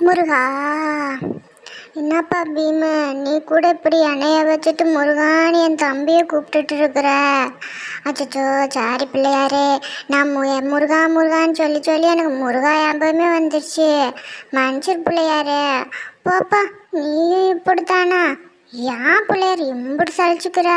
முருகா என்னப்பா பீம? நீ கூட இப்படி அணைய வச்சுட்டு முருகான்னு என் தம்பியை கூப்பிட்டுட்டு இருக்கிற? அச்சச்சோ சாரி பிள்ளையாரே. நான் மு முருகா முருகான்னு சொல்லி சொல்லி எனக்கு முருகா ஞாபகமே வந்துடுச்சு மனுஷர் பிள்ளையாரே. போப்பா நீயும் இப்படித்தானா? ஏன் பிள்ளையார் இம்புட்டு சலிச்சுக்கிற.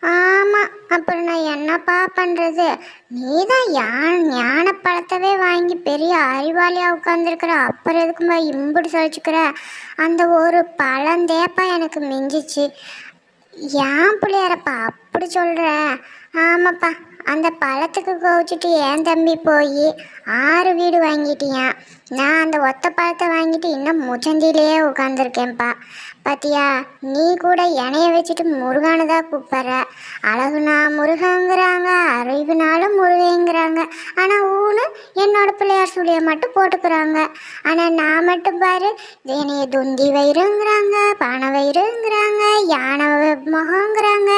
ஆமாம் அப்புறம் நான் என்னப்பா பண்ணுறது நீ தான் யான் ஞான பழத்தவே வாங்கி பெரிய அறிவாளியாக உட்காந்துருக்குற அப்புறம் எதுக்குமா இம்புட்டு சலிச்சுக்கிற? அந்த ஒரு பழந்தேப்பா எனக்கு மிஞ்சிச்சு. ஏன் பிள்ளையாரப்பா அப்படி சொல்கிற ஆமாப்பா. அந்த பழத்துக்கு கோவிச்சிட்டு ஏன் தம்பி போய் ஆறு வீடு வாங்கிட்டியான் நான் அந்த ஒத்த பழத்தை வாங்கிட்டு இன்னும் முச்சந்திலேயே உட்காந்துருக்கேன்ப்பா பாத்தியா நீ கூட எனைய வச்சுட்டு முருகானு தான் கூப்பிட்ற. அழகுனா முருகங்கிறாங்க அறிவுனாலும் முருகைங்கிறாங்க ஆனால் ஊனு என்னோட பிள்ளையார் சுழியை மட்டும் போட்டுக்கிறாங்க. ஆனால் நான் மட்டும் பாரு என்னைய துந்தி வயிறுங்கிறாங்க பானை வயிறுங்கிறாங்க யானை முகங்கிறாங்க.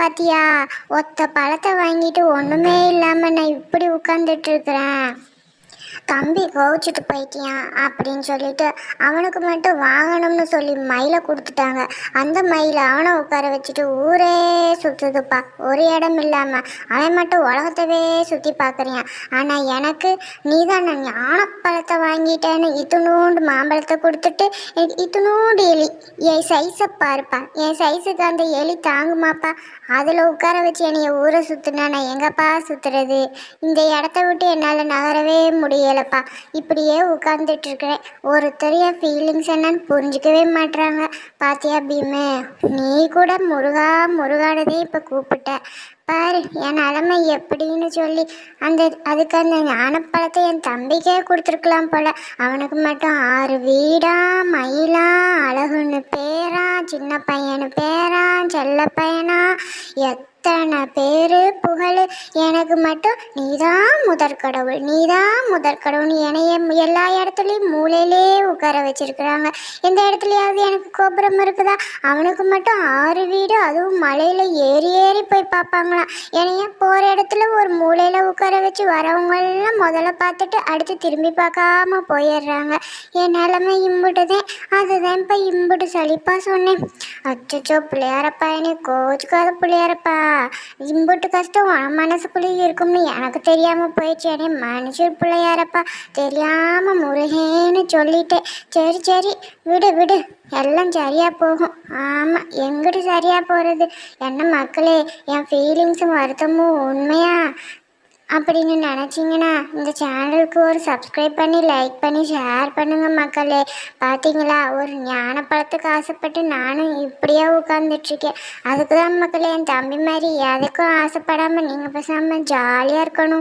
பாத்தியா ஒத்த பழத்தை வாங்கிட்டு ஒன்றுமே இல்லாமல் நான் இப்படி உட்காந்துட்டு இருக்கிறேன். தம்பி கோவிச்சிட்டு போயிட்டியான் அப்படின்னு சொல்லிட்டு அவனுக்கு மட்டும் வாங்கணும்னு சொல்லி மயிலை கொடுத்துட்டாங்க. அந்த மயிலை அவனை உட்கார வச்சுட்டு ஊரே சுற்றுதுப்பா ஒரு இடம் இல்லாமல் அவன் மட்டும் உலகத்தவே சுற்றி பார்க்குறியான். ஆனால் எனக்கு நீ தான் நான் ஞானப்பழத்தை வாங்கிட்டேன்னு இத்துணூண்டு மாம்பழத்தை கொடுத்துட்டு எனக்கு இத்துணூண்டு எலி என் சைஸை பாருப்பா. என் சைஸுக்கு அந்த எலி தாங்குமாப்பா. அதில் உட்கார வச்சு என்னைய ஊரை சுற்றுனா நான் எங்கப்பா சுற்றுறது இந்த இடத்த விட்டு என்னால் நகரவே முடியலைப்பா இப்படியே உட்காந்துட்டு இருக்கிறேன் ஒருத்தர் என் ஃபீலிங்ஸ் என்னன்னு புரிஞ்சிக்கவே மாட்றாங்க. பாத்தியா பீமே? நீ கூட முருகா முருகானதே இப்போ கூப்பிட்ட. பாரு என் நிலமை எப்படின்னு சொல்லி. அந்த அதுக்கு அந்த ஞானப்பழத்தை என் தம்பிக்கே கொடுத்துருக்கலாம் போல. அவனுக்கு மட்டும் ஆறு வீடா மயிலா அழகுன்னு பேரா சின்ன பையனு பேரா செல்ல பையனா இத்தனை பேர் புகழ் எனக்கு மட்டும் நீதான் முதற் கடவுள் நீதான் முதற் கடவுள் என்னைய எல்லா இடத்துலையும் மூலையிலே உட்கார வச்சிருக்கிறாங்க. எந்த இடத்துலையாவது எனக்கு கோபுரம் இருக்குதா? அவனுக்கு மட்டும் ஆறு வீடு அதுவும் மலையில் ஏறி ஏறி போய் பார்ப்பாங்களாம். என்னைய போகிற இடத்துல ஒரு மூலையில் உட்கார வச்சு வரவங்கெல்லாம் முதல்ல பார்த்துட்டு அடுத்து திரும்பி பார்க்காம போயிடுறாங்க. என் நிலமை இம்புட்டுதேன். அதுதான் இப்போ இம்புட்டு சலிப்பாக சொன்னேன். அச்சச்சோ பிள்ளையாரப்பா என்னை கோச்சுக்காத பிள்ளையாரப்பா. இம்புட்டு கஷ்டம் உன் மனசுக்குள்ளேயும் இருக்கும்னு எனக்கு தெரியாமல் போயிடுச்சு. அடே மனுஷர் பிள்ளையாரப்பா. தெரியாமல் முருகேன்னு சொல்லிட்டேன். சரி சரி விடு விடு. எல்லாம் சரியாக போகும். ஆமாம் எங்கிட்டு சரியாக போகிறது என்ன மக்களே என் ஃபீலிங்ஸும் வருத்தமும் உண்மையாக அப்படின்னு நினச்சிங்கன்னா இந்த சேனலுக்கு ஒரு சப்ஸ்கிரைப் பண்ணி லைக் பண்ணி ஷேர் பண்ணுங்கள் மக்களே. பார்த்தீங்களா ஒரு ஞான பழத்துக்கு ஆசைப்பட்டு நானும் இப்படியே உட்காந்துட்ருக்கேன் அதுக்கு தான் மக்களே என் தம்பி மாதிரி எதுக்கும் ஆசைப்படாமல் நீங்கள் பேசாமல் ஜாலியாக இருக்கணும்.